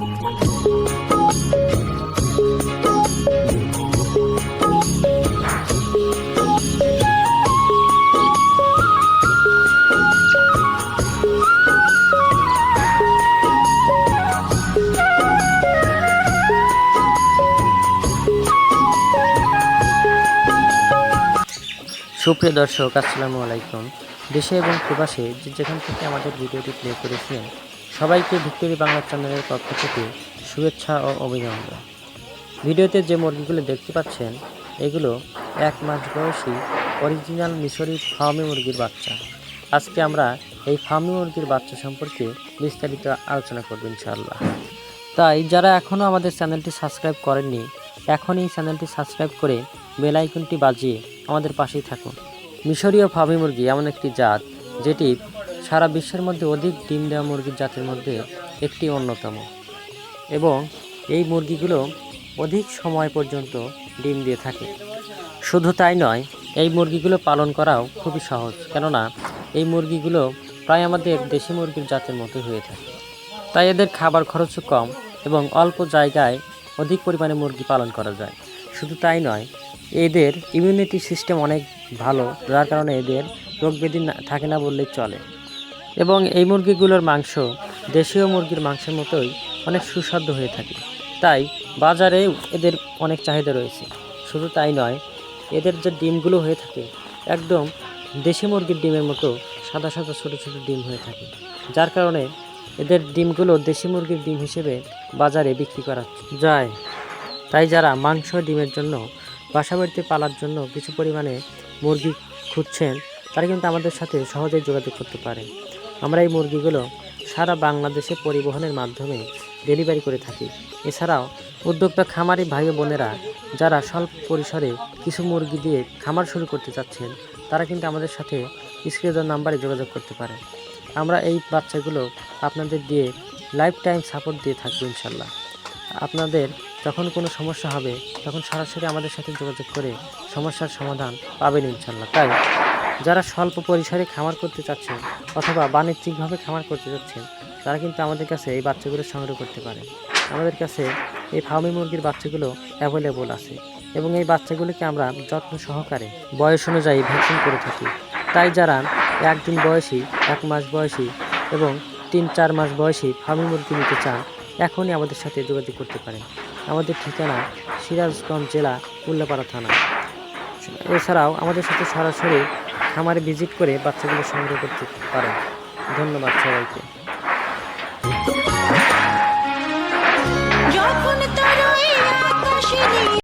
সুপ্রিয় দর্শক আসসালামু আলাইকুম। দেশে এবং প্রবাসে যেখান থেকে আমাদের ভিডিওটি প্লে করেছেন সবাইকে ভিক্টোরি বাংলা চ্যানেলের পক্ষ থেকে শুভেচ্ছা ও অভিনন্দন। ভিডিওতে যে মুরগিগুলো দেখতে পাচ্ছেন, এগুলো এক মাস বয়সী অরিজিনাল মিশরি ফার্মি মুরগির বাচ্চা। আজকে আমরা এই ফার্মি মুরগির বাচ্চা সম্পর্কে বিস্তারিত আলোচনা করব ইনশাআল্লাহ। তাই যারা এখনও আমাদের চ্যানেলটি সাবস্ক্রাইব করেননি, এখনই চ্যানেলটি সাবস্ক্রাইব করে বেল আইকনটি বাজিয়ে আমাদের পাশেই থাকুন। মিশরীয় ফার্মি মুরগি এমন একটি জাত যেটি সারা বিশ্বের মধ্যে অধিক ডিম দেওয়া মুরগির জাতের মধ্যে একটি অন্যতম। এবং এই মুরগিগুলো অধিক সময় পর্যন্ত ডিম দিয়ে থাকে। শুধু তাই নয়, এই মুরগিগুলো পালন করাও খুবই সহজ। কেননা, এই মুরগিগুলো প্রায় আমাদের দেশি মুরগির জাতের মতো হয়ে থাকে। তাই এদের খাবার খরচও কম এবং অল্প জায়গায় অধিক পরিমাণে মুরগি পালন করা যায়। শুধু তাই নয়, এদের ইমিউনিটি সিস্টেম অনেক ভালো, যার কারণে এদের রোগ ব্যাধি থাকে না বললেই চলে। এবং এই মুরগিগুলোর মাংস দেশীয় মুরগির মাংসের মতোই অনেক সুস্বাদু হয়ে থাকে। তাই বাজারে এদের অনেক চাহিদা রয়েছে। শুধু তাই নয়, এদের যে ডিমগুলো হয়ে থাকে, একদম দেশি মুরগির ডিমের মতো সাদা সাদা ছোটো ছোটো ডিম হয়ে থাকে, যার কারণে এদের ডিমগুলো দেশি মুরগির ডিম হিসেবে বাজারে বিক্রি করা যায়। তাই যারা মাংস ডিমের জন্য বাসা বাড়িতে পালার জন্য কিছু পরিমাণে মুরগি খুঁজছেন, তারা কিন্তু আমাদের সাথে সহজেই যোগাযোগ করতে পারে আমরা এই মুরগিগুলো সারা বাংলাদেশে পরিবহনের মাধ্যমে ডেলিভারি করে থাকি। এছাড়াও উদ্যোক্তা খামারি ভাই বোনেরা যারা স্বল্প পরিসরে কিছু মুরগি দিয়ে খামার শুরু করতে চাচ্ছেন, তারা কিন্তু আমাদের সাথে স্ক্রিনের নাম্বারে যোগাযোগ করতে পারে। আমরা এই বাচ্চাগুলো আপনাদের দিয়ে লাইফ টাইম সাপোর্ট দিয়ে থাকব ইনশাল্লাহ। আপনাদের যখন কোনো সমস্যা হবে, তখন সরাসরি আমাদের সাথে যোগাযোগ করে সমস্যার সমাধান পাবেন ইনশাল্লাহ। তাই যারা স্বল্প পরিসরে খামার করতে চাচ্ছেন অথবা বাণিজ্যিকভাবে খামার করতে চাচ্ছেন, তারা কিন্তু আমাদের কাছে এই বাচ্চাগুলো সংগ্রহ করতে পারে। আমাদের কাছে এই ফার্মি মুরগির বাচ্চাগুলো অ্যাভেলেবল আছে এবং এই বাচ্চাগুলোকে আমরা যত্ন সহকারে বয়স অনুযায়ী ভ্যাকসিন করে থাকি। তাই যারা একদিন বয়সী, এক মাস বয়সী এবং তিন, চার মাস বয়সী ফার্মি মুরগি নিতে চান, এখনই আমাদের সাথে যোগাযোগ করতে পারেন। আমাদের ঠিকানা সিরাজগঞ্জ জেলা উল্লাপাড়া থানা। এছাড়াও আমাদের সাথে সরাসরি খামারে ভিজিট করে বাচ্চাগুলো সংগ্রহ করতে পারেন। ধন্যবাদ সবাইকে।